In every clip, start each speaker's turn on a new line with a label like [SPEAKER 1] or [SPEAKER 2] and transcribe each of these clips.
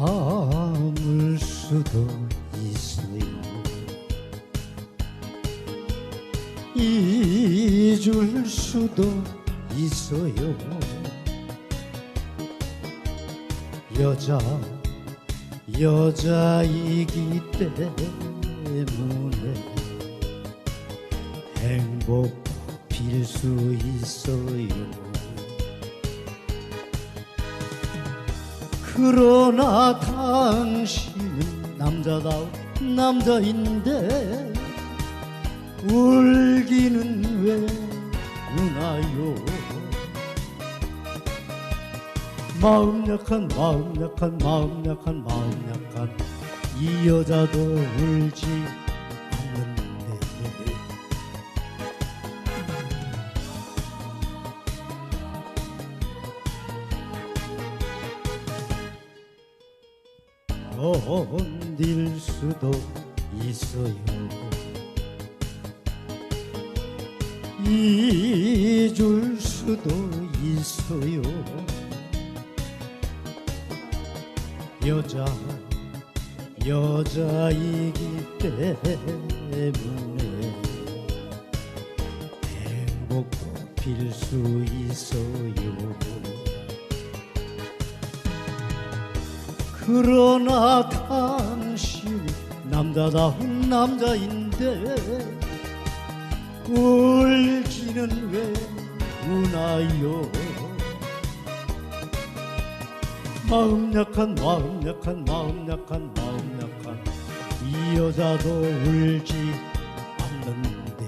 [SPEAKER 1] 아물 수도 있어요 잊을 수도 있어요. 여자 여자이기 때문에 행복 빌 수 있어요 그러나 당신은 남자다운 남자인데 울기는 왜 우나요? 마음 약한 마음 약한 마음 약한 마음 약한 이 여자도 울지 않는데 견딜 수도 있어요. 잊을 수도 있어요. 여자 여자이기 때문에 행복도 빌 수 있어요 그러나 당신 남자다운 남자인데 울기는 왜 우나요? 마음 약한 마음 약한 마음 약한 마음 약한 이 여자도 울지 않는데.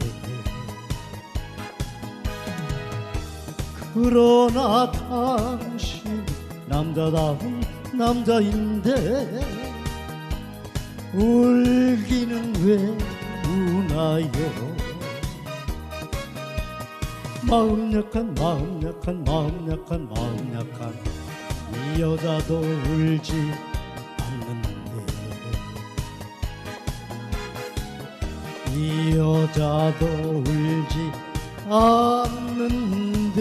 [SPEAKER 1] 그러나 당신 남자다운 남자인데 울기는 왜 우나요? 마음 약한 마음 약한 마음 약한 마음 약한 이 여자도 울지 않는데. 이 여자도 울지 않는데